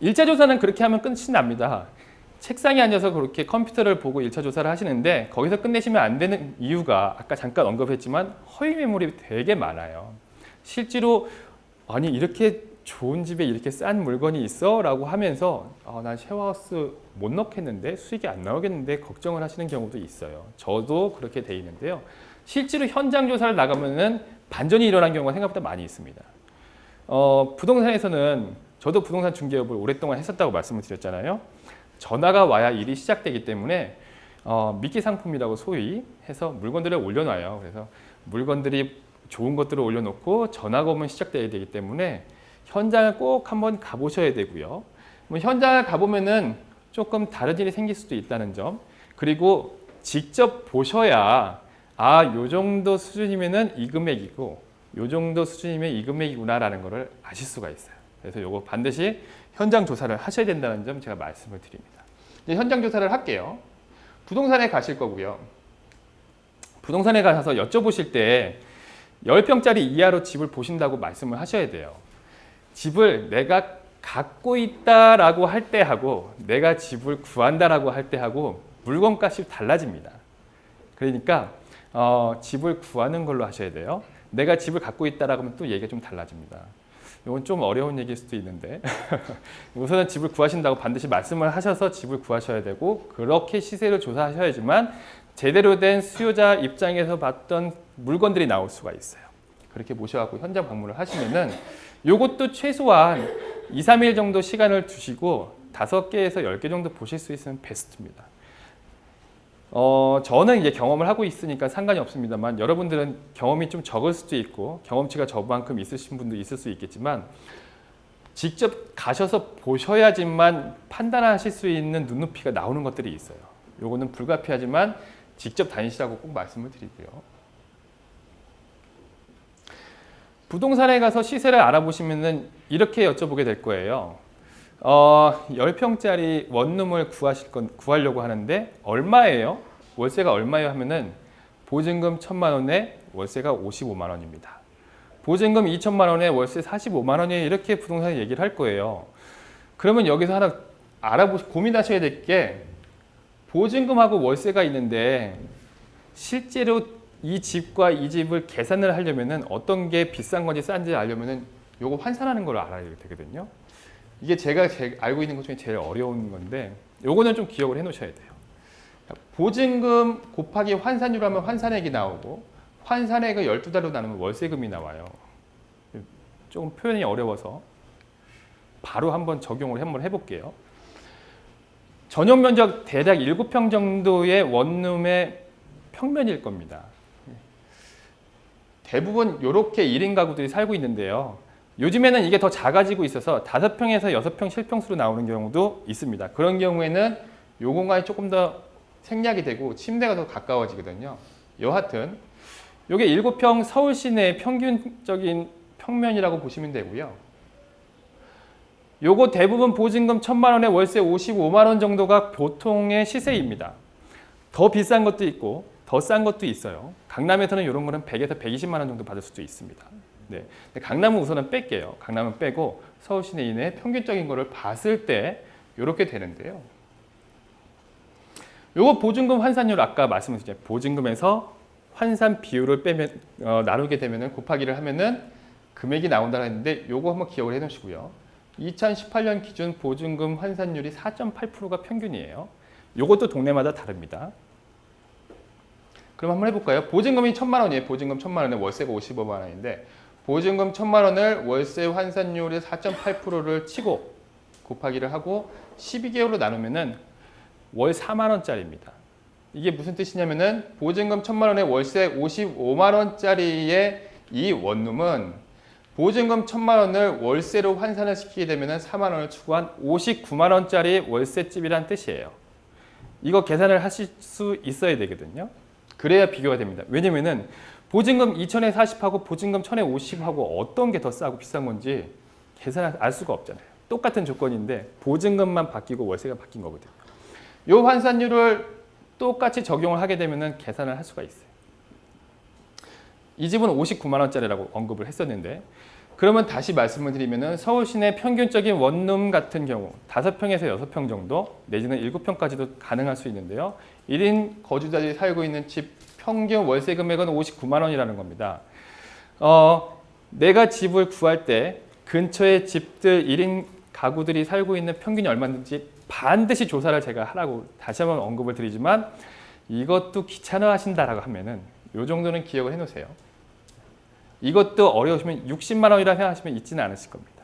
일차 조사는 그렇게 하면 끝이 납니다. 책상에 앉아서 그렇게 컴퓨터를 보고 일차 조사를 하시는데 거기서 끝내시면 안 되는 이유가 아까 잠깐 언급했지만 허위 매물이 되게 많아요. 실제로 아니 이렇게 좋은 집에 이렇게 싼 물건이 있어 라고 하면서 아, 난 쉐어하우스 못 넣겠는데 수익이 안 나오겠는데 걱정을 하시는 경우도 있어요. 저도 그렇게 돼 있는데요. 실제로 현장 조사를 나가면은 반전이 일어난 경우가 생각보다 많이 있습니다. 어, 부동산에서는 저도 부동산 중개업을 오랫동안 했었다고 말씀을 드렸잖아요. 전화가 와야 일이 시작되기 때문에 어, 미끼 상품이라고 소위 해서 물건들을 올려놔요. 그래서 물건들이 좋은 것들을 올려놓고 전화가 오면 시작돼야 되기 때문에 현장을 꼭 한번 가보셔야 되고요. 뭐 현장을 가보면은 조금 다른 일이 생길 수도 있다는 점 그리고 직접 보셔야 아, 요 정도 수준이면은 이 금액이고 요 정도 수준이면 이 금액이구나라는 것을 아실 수가 있어요. 그래서 요거 반드시 현장 조사를 하셔야 된다는 점 제가 말씀을 드립니다. 현장 조사를 할게요. 부동산에 가실 거고요. 부동산에 가셔서 여쭤보실 때 10평짜리 이하로 집을 보신다고 말씀을 하셔야 돼요. 집을 내가 갖고 있다라고 할 때 하고 내가 집을 구한다라고 할 때 하고 물건값이 달라집니다. 그러니까 어, 집을 구하는 걸로 하셔야 돼요. 내가 집을 갖고 있다라고 하면 또 얘기가 좀 달라집니다. 이건 좀 어려운 얘기일 수도 있는데 우선은 집을 구하신다고 반드시 말씀을 하셔서 집을 구하셔야 되고 그렇게 시세를 조사하셔야지만 제대로 된 수요자 입장에서 봤던 물건들이 나올 수가 있어요. 그렇게 모셔갖고 현장 방문을 하시면은 요것도 최소한 2, 3일 정도 시간을 두시고 5개에서 10개 정도 보실 수 있으면 베스트입니다. 어, 저는 이제 경험을 하고 있으니까 상관이 없습니다만 여러분들은 경험이 좀 적을 수도 있고 경험치가 저만큼 있으신 분도 있을 수 있겠지만 직접 가셔서 보셔야지만 판단하실 수 있는 눈높이가 나오는 것들이 있어요. 요거는 불가피하지만 직접 다니시라고 꼭 말씀을 드리고요. 부동산에 가서 시세를 알아보시면은 이렇게 여쭤보게 될 거예요. 어, 10평짜리 원룸을 구하실 건, 구하려고 하는데 얼마예요? 월세가 얼마예요? 하면은 보증금 1천만 원에 월세가 55만 원입니다. 보증금 2천만 원에 월세 45만 원에 이렇게 부동산 얘기를 할 거예요. 그러면 여기서 하나 알아보 고민하셔야 될 게 보증금하고 월세가 있는데 실제로 이 집과 이 집을 계산을 하려면은 어떤 게 비싼 건지 싼지 알려면은 요거 환산하는 걸 알아야 되거든요. 이게 제가 제, 알고 있는 것 중에 제일 어려운 건데 요거는 좀 기억을 해 놓으셔야 돼요. 보증금 곱하기 환산율 하면 환산액이 나오고 환산액을 12달로 나누면 월세금이 나와요. 조금 표현이 어려워서 바로 한번 적용을 한번 해볼게요. 전용 면적 대략 7평 정도의 원룸의 평면일 겁니다. 대부분 이렇게 1인 가구들이 살고 있는데요. 요즘에는 이게 더 작아지고 있어서 5평에서 6평 실평수로 나오는 경우도 있습니다. 그런 경우에는 요 공간이 조금 더 생략이 되고 침대가 더 가까워지거든요. 여하튼 요게 7평 서울 시내 평균적인 평면이라고 보시면 되고요. 요거 대부분 보증금 1천만 원에 월세 55만 원 정도가 보통의 시세입니다. 더 비싼 것도 있고 더 싼 것도 있어요. 강남에서는 이런 거는 100에서 120만 원 정도 받을 수도 있습니다. 네. 강남은 우선은 뺄게요. 강남은 빼고 서울 시내 이내 평균적인 거를 봤을 때 이렇게 되는데요. 요거 보증금 환산율 아까 말씀드렸죠. 보증금에서 환산 비율을 빼면 어, 나누게 되면은 곱하기를 하면은 금액이 나온다고 했는데 요거 한번 기억을 해 놓으시고요. 2018년 기준 보증금 환산율이 4.8%가 평균이에요. 요것도 동네마다 다릅니다. 그럼 한번 해볼까요? 보증금이 천만 원이에요. 보증금 천만 원에 월세가 55만 원인데 보증금 천만 원을 월세 환산율의 4.8%를 치고 곱하기를 하고 12개월로 나누면은 월 4만 원짜리입니다. 이게 무슨 뜻이냐면은 보증금 천만 원에 월세 55만 원짜리의 이 원룸은 보증금 천만 원을 월세로 환산을 시키게 되면은 4만 원을 추구한 59만 원짜리 월세집이란 뜻이에요. 이거 계산을 하실 수 있어야 되거든요. 그래야 비교가 됩니다. 왜냐면은 보증금 2천에 40하고 보증금 1천에 50하고 어떤 게 더 싸고 비싼 건지 계산을 알 수가 없잖아요. 똑같은 조건인데 보증금만 바뀌고 월세가 바뀐 거거든요. 요 환산율을 똑같이 적용을 하게 되면은 계산을 할 수가 있어요. 이 집은 59만 원짜리라고 언급을 했었는데 그러면 다시 말씀을 드리면은 서울 시내 평균적인 원룸 같은 경우 5평에서 6평 정도 내지는 7평까지도 가능할 수 있는데요. 1인 거주자들이 살고 있는 집 평균 월세 금액은 59만 원이라는 겁니다. 어, 내가 집을 구할 때 근처에 집들 1인 가구들이 살고 있는 평균이 얼마인지 반드시 조사를 제가 하라고 다시 한번 언급을 드리지만 이것도 귀찮아 하신다라고 하면은 요 정도는 기억을 해 놓으세요. 이것도 어려우시면 60만 원이라 생각하시면 있지는 않으실 겁니다.